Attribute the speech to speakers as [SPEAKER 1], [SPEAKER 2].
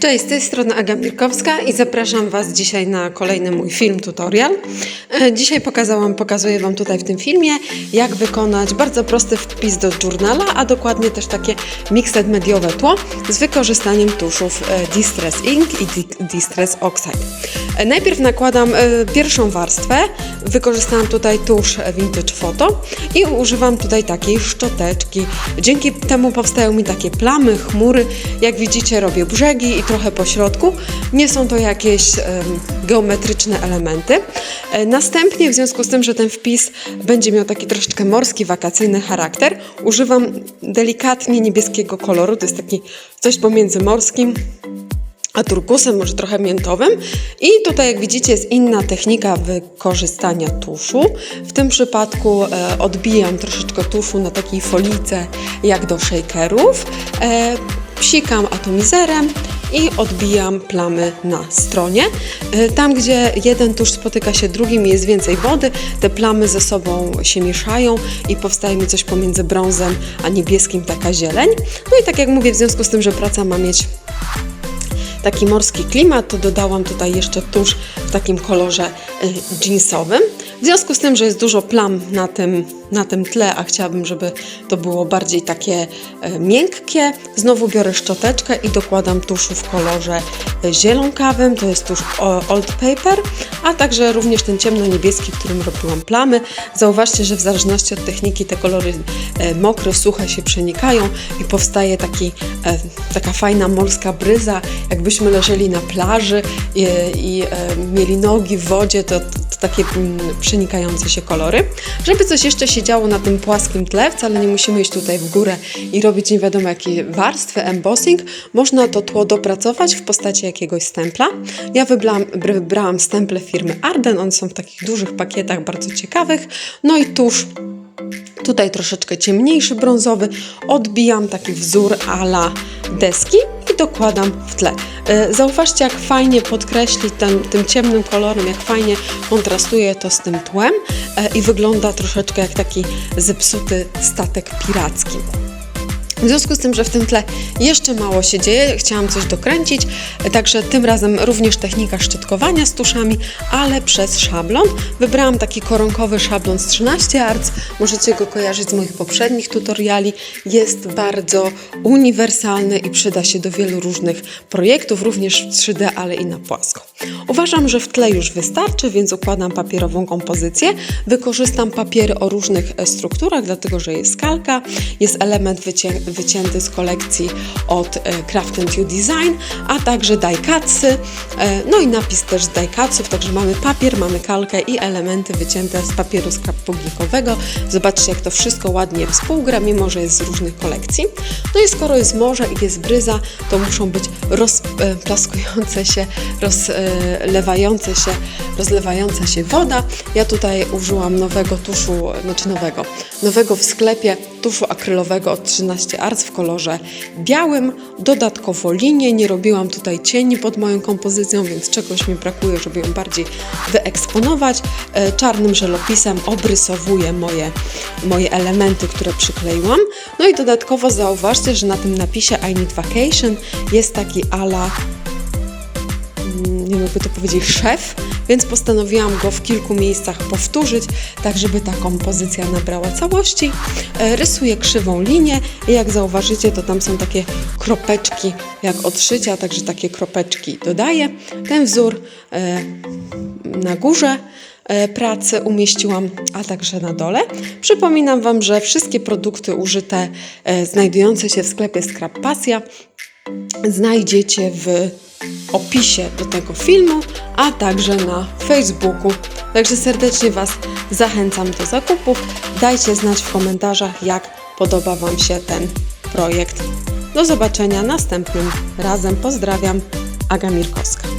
[SPEAKER 1] Cześć, z tej strony Aga Mirkowska i zapraszam Was dzisiaj na kolejny mój film tutorial. E, Dzisiaj pokazałam, pokazuję Wam tutaj w tym filmie, jak wykonać bardzo prosty wpis do journala, a dokładnie też takie mixed mediowe tło z wykorzystaniem tuszów e, Distress Ink i Di- Distress Oxide. Najpierw nakładam e, pierwszą warstwę, wykorzystałam tutaj tusz Vintage Photo i używam tutaj takiej szczoteczki. Dzięki temu powstają mi takie plamy, chmury. Jak widzicie robię brzegi i trochę po środku. Nie są to jakieś geometryczne elementy. E, Następnie w związku z tym, że ten wpis będzie miał taki troszeczkę morski, wakacyjny charakter, używam delikatnie niebieskiego koloru. To jest taki coś pomiędzy morskim a turkusem, może trochę miętowym. I tutaj, jak widzicie, jest inna technika wykorzystania tuszu. W tym przypadku e, odbijam troszeczkę tuszu na takiej folice, jak do shakerów. E, psikam atomizerem i odbijam plamy na stronie. E, Tam, gdzie jeden tusz spotyka się drugim i jest więcej wody, te plamy ze sobą się mieszają i powstaje mi coś pomiędzy brązem a niebieskim, taka zieleń. No i tak jak mówię, w związku z tym, że praca ma mieć taki morski klimat, to dodałam tutaj jeszcze tusz w takim kolorze y, jeansowym. W związku z tym, że jest dużo plam na tym, na tym tle, a chciałabym, żeby to było bardziej takie e, miękkie, znowu biorę szczoteczkę i dokładam tuszu w kolorze e, zielonkawym, to jest tusz Old Paper, a także również ten ciemno-niebieski, którym robiłam plamy. Zauważcie, że w zależności od techniki te kolory e, mokre, suche się przenikają i powstaje taki, e, taka fajna morska bryza, jakbyśmy leżeli na plaży i, i e, mieli nogi w wodzie, to, to, takie mm, przenikające się kolory. Żeby coś jeszcze się działo na tym płaskim tle, wcale nie musimy iść tutaj w górę i robić nie wiadomo jakie warstwy, embossing. Można to tło dopracować w postaci jakiegoś stempla. Ja wybrałam, wybrałam stemple firmy Arden, one są w takich dużych pakietach, bardzo ciekawych. No i tusz Tutaj troszeczkę ciemniejszy brązowy, odbijam taki wzór ala deski i dokładam w tle. E, Zauważcie, jak fajnie podkreśli ten, tym ciemnym kolorem, jak fajnie kontrastuje to z tym tłem e, i wygląda troszeczkę jak taki zepsuty statek piracki. W związku z tym, że w tym tle jeszcze mało się dzieje, chciałam coś dokręcić, także tym razem również technika szczotkowania z tuszami, ale przez szablon. Wybrałam taki koronkowy szablon z 13 arc, możecie go kojarzyć z moich poprzednich tutoriali. Jest bardzo uniwersalny i przyda się do wielu różnych projektów, również w 3D, ale i na płasko. Uważam, że w tle już wystarczy, więc układam papierową kompozycję. Wykorzystam papiery o różnych e, strukturach, dlatego że jest skalka, jest element wycię wycięty z kolekcji od e, Craft You Design, a także dajkatsy, e, no i napis też z dajkatsów, także mamy papier, mamy kalkę i elementy wycięte z papieru scrapbookikowego. Zobaczcie, jak to wszystko ładnie współgra, mimo że jest z różnych kolekcji. No i skoro jest morze i jest bryza, to muszą być rozplaskujące się, rozlewające się, rozlewająca się woda. Ja tutaj użyłam nowego tuszu, znaczy nowego, nowego w sklepie tuszu akrylowego od 13 Arts w kolorze białym. Dodatkowo linię, nie robiłam tutaj cieni pod moją kompozycją, więc czegoś mi brakuje, żeby ją bardziej wyeksponować. E, Czarnym żelopisem obrysowuję moje, moje elementy, które przykleiłam. No i dodatkowo zauważcie, że na tym napisie I need vacation jest taki ala jakby to powiedzieć, szef, więc postanowiłam go w kilku miejscach powtórzyć, tak żeby ta kompozycja nabrała całości. E, Rysuję krzywą linię i jak zauważycie, to tam są takie kropeczki jak odszycia, także takie kropeczki dodaję. Ten wzór e, na górze e, pracy umieściłam, a także na dole. Przypominam Wam, że wszystkie produkty użyte znajdujące się w sklepie Scrap Pasja znajdziecie w opisie do tego filmu, a także na Facebooku. Także serdecznie Was zachęcam do zakupów. Dajcie znać w komentarzach, jak podoba Wam się ten projekt. Do zobaczenia następnym razem. Pozdrawiam, Aga Mirkowska.